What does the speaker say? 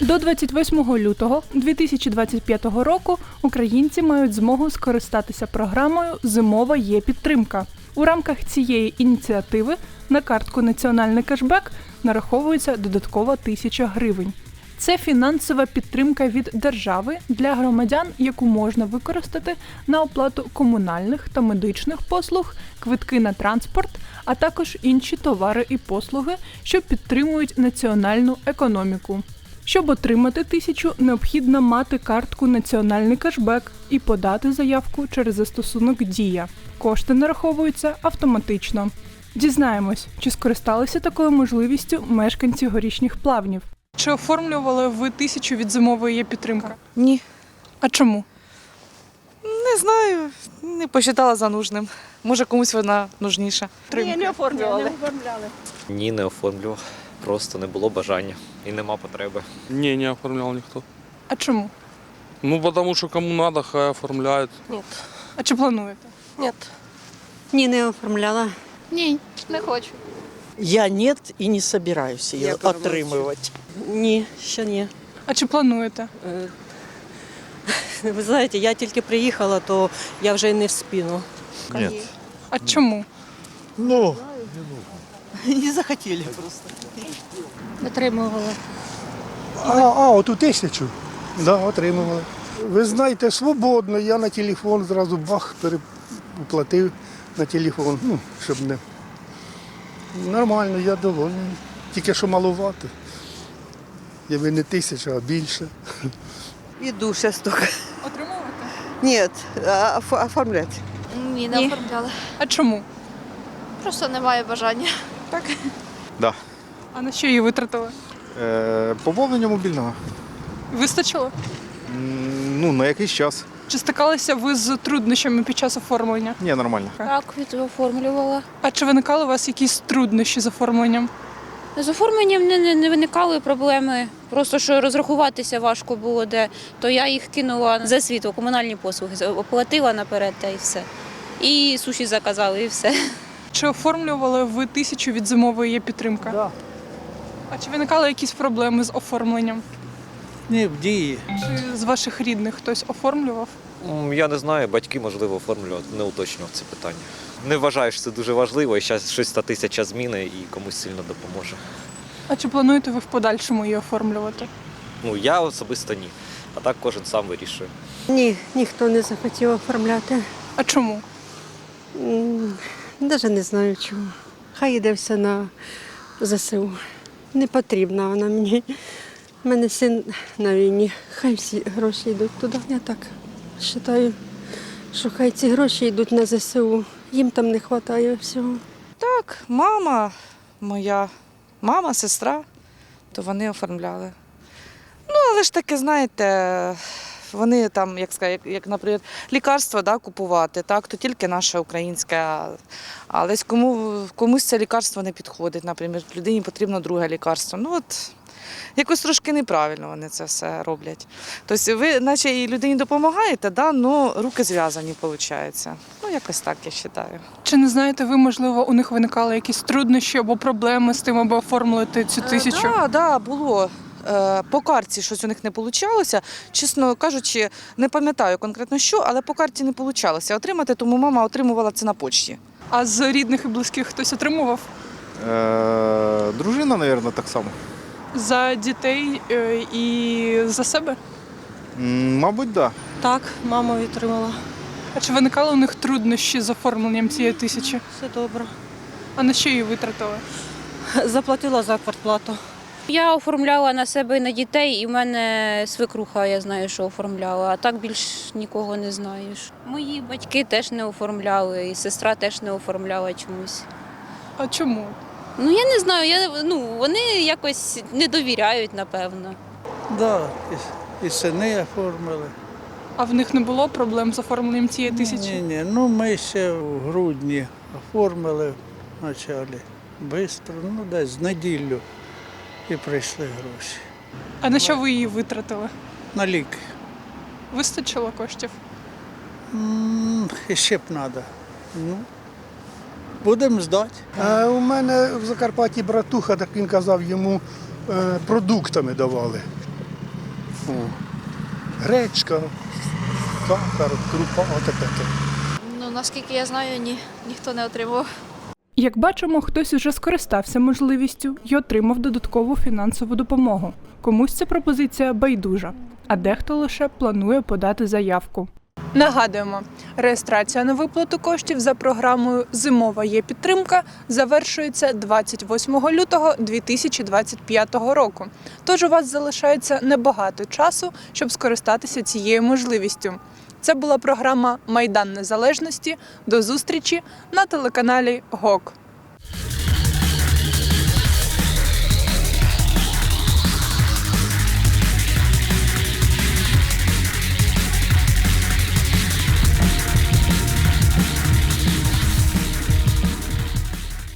До 28 лютого 2025 року українці мають змогу скористатися програмою Зимова є підтримка. У рамках цієї ініціативи на картку Національний кешбек нараховується додаткова тисяча гривень. Це фінансова підтримка від держави для громадян, яку можна використати на оплату комунальних та медичних послуг, квитки на транспорт, а також інші товари і послуги, що підтримують національну економіку. Щоб отримати тисячу, необхідно мати картку Національний кешбек і подати заявку через застосунок Дія. Кошти нараховуються автоматично. Дізнаємось, чи скористалися такою можливістю мешканці горішніх плавнів. Чи оформлювали ви тисячу від зимової є підтримка? Ні, А чому? не знаю, не посчитала за нужним. Може комусь вона нужніша. Ні, не оформлювали. Ні, не оформлював. Просто не було бажання і нема потреби. Не, не оформлял никто. А чому? Ну, потому что кому надо, хай оформляет. А чи плануєте? Нет. Ні, не оформляла. Ні, не хочу. Я нет и не собираюсь ее отримувати. Ні, ще ні. А чи плануєте? Е, Ви знаєте, я тільки приїхала, то я вже не в спину. Нет. А чому? Ну, Не захотіли просто. Отримувала. А, а оту тисячу? Да, отримували. Ви знаєте, свободно, я на телефон зразу бах, переплатив на телефон, ну, щоб не. Нормально, я довольний. Тільки що малувато. Якби не тисяча, а більше. Іду ще стук. Отримувати? Ні, оформляти. Ні, не оформляла. А чому? Просто немає бажання. А на що її витратили? е, поповнення мобільного. Вистачило? М, Ну, на якийсь час. Чи стикалися ви з труднощами під час оформлення? Ні, нормально. Так, оформлювала. А чи виникали у вас якісь труднощі з оформленням? З оформленням не, не, не виникали проблеми. Просто що розрахуватися важко було де, то я їх кинула за світло, комунальні послуги, оплатила наперед та і все. І суші заказали, і все. Чи оформлювали ви тисячу від зимової є підтримка? Да. А чи виникали якісь проблеми з оформленням? Ні, в дії. Чи з ваших рідних хтось оформлював? М, Я не знаю, батьки, можливо, оформлювали, не уточнював це питання. Не вважаю, що це дуже важливо, і зараз щось та тисяча зміни і комусь сильно допоможе. А чи плануєте ви в подальшому її оформлювати? Ну, я особисто ні. А так кожен сам вирішує. Ні, ніхто не захотів оформляти. А чому? Навіть не знаю чому. Хай йде все на ЗСУ. Не потрібна вона мені. У мене син на війні. Хай всі гроші йдуть туди. Я так вважаю, що хай ці гроші йдуть на ЗСУ. Їм там не вистачає всього. Так, мама моя, мама, сестра, то вони оформляли. Ну, але ж таки, знаєте, вони там, як сказати, як, наприклад, лікарство да, купувати, так, то тільки наше українське. Але кому, комусь це лікарство не підходить, наприклад, людині потрібно друге лікарство. Ну от якось трошки неправильно вони це все роблять. Тобто ви, наче і людині допомагаєте, да, але руки зв'язані, виходить. Ну, якось так я вважаю. Чи не знаєте ви, можливо, у них виникали якісь труднощі або проблеми з тим, аби оформити цю тисячу? Так, да, да, було. Е, По карті щось у них не вийшло. Чесно кажучи, не пам'ятаю конкретно що, але по карті не вийшло отримати, тому мама отримувала це на почті. А з рідних і близьких хтось отримував Е, дружина, мабуть, так само. за дітей е, і за себе? Мабуть, так. Да. Так, мама відтримала. А чи виникали у них труднощі з оформленням цієї тисячі? Все добре. А на що її витратили? Заплатила за квартплату. Я оформляла на себе і на дітей, і в мене свекруха, я знаю, що оформляла, а так більш нікого не знаєш. Мої батьки теж не оформляли, і сестра теж не оформляла чомусь. А чому? Ну я не знаю, я ну вони якось не довіряють, напевно. Да, і, і сини оформили. А в них не було проблем з оформленням цієї тисячі? Ні, ні, ну ми ще в грудні оформили в началі. Бистро, ну десь з неділю і прийшли гроші. А на що ви її витратили? На ліки. Вистачило коштів? М, І ще б треба. Ну, будемо здати. А у мене в Закарпатті братуха, так він казав, йому е, продуктами давали. О, гречка, сахар, крупа, отаке. Ну, наскільки я знаю, ні, ніхто не отримав. Як бачимо, хтось уже скористався можливістю і отримав додаткову фінансову допомогу. Комусь ця пропозиція байдужа, а дехто лише планує подати заявку. Нагадуємо, реєстрація на виплату коштів за програмою Зимова є підтримка завершується 28 лютого 2025 року. Тож у вас залишається небагато часу, щоб скористатися цією можливістю. Це була програма Майдан Незалежності. До зустрічі на телеканалі ГОК.